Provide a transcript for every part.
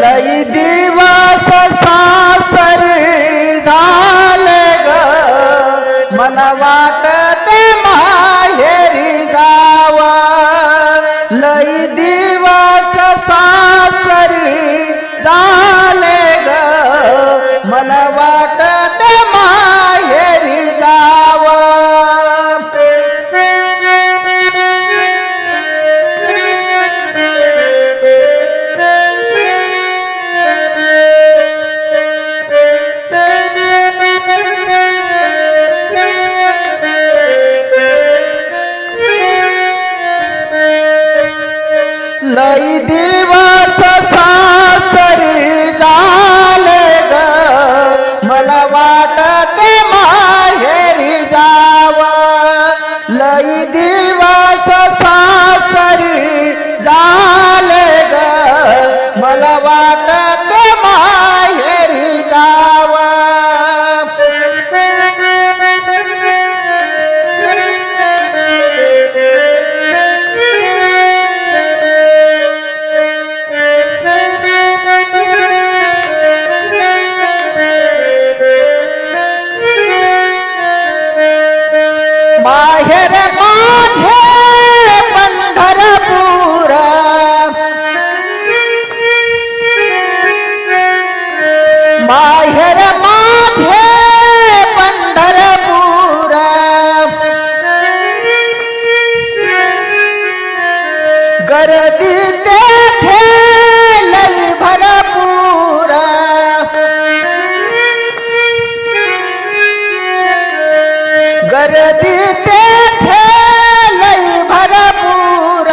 लई दिवस सासरी झालं ग मला वाटते लई दिवस सासरी झाले ग. मला वाटते माहेरी जाव. लई दिवस सासरी झाले गर्दी तेथे लई भरपूर। गर्दी तेथे लई भरपूर।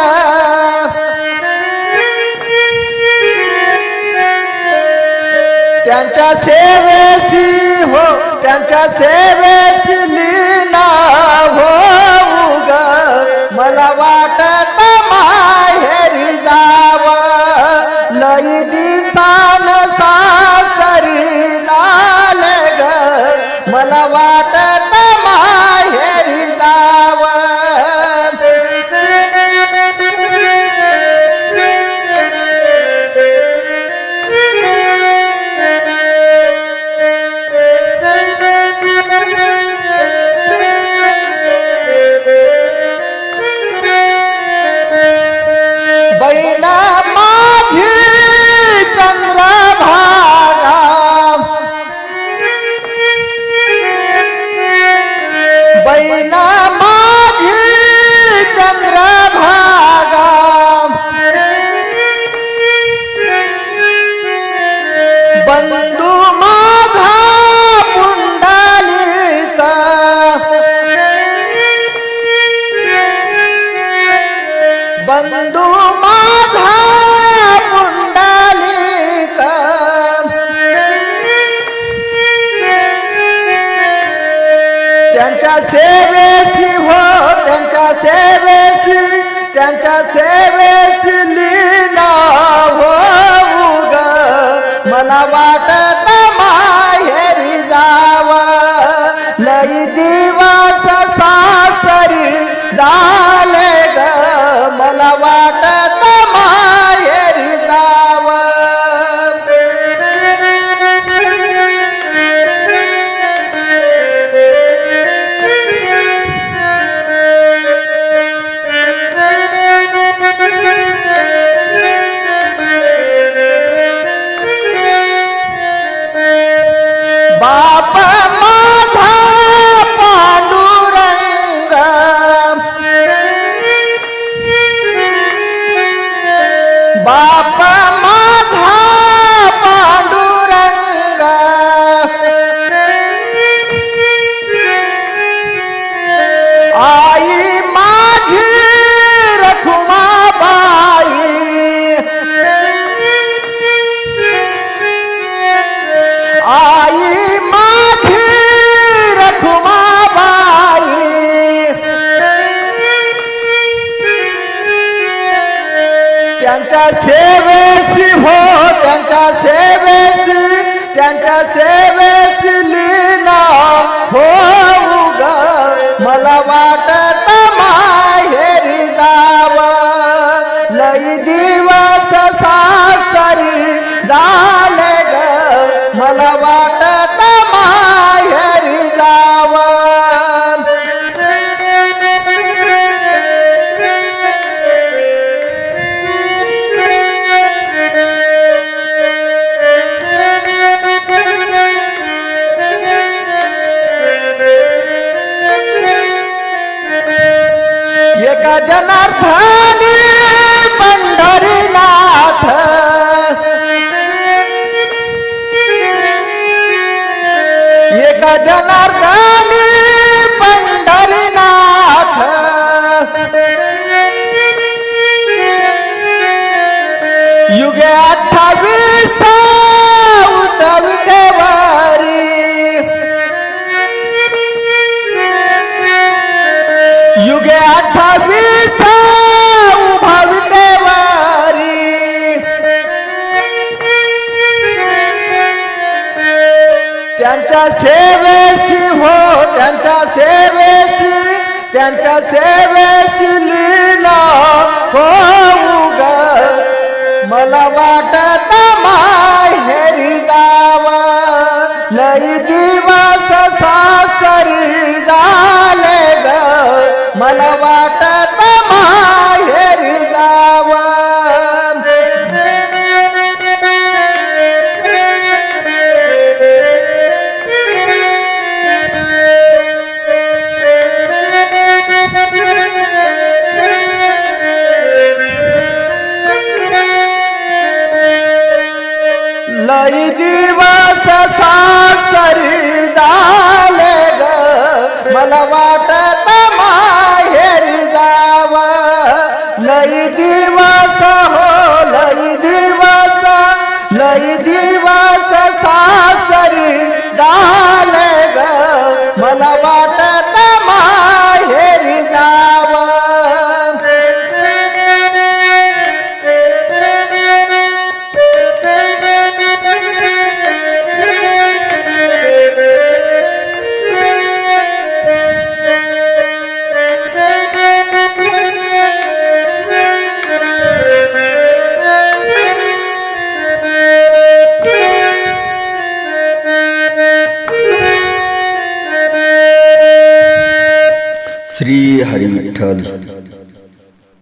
त्यांच्या सेवेची हो त्यांच्या सेवेची लीला हो ग मला वाटत त्यांच्या सेवेची हो त्यांच्या सेवेची त्यांच्या सेवेची लीला हो ग. मला वाटत Bye. त्यांच्या सेवेची हो त्यांच्या सेवेची त्यांच्या सेवेची एका पंढरीनाथ. एका जनार्दनी त्यांच्या सेवेची हो त्यांच्या सेवेची त्यांच्या सेवेची लीला हो ग मला वाटत माय हेरी गाव लई दिवस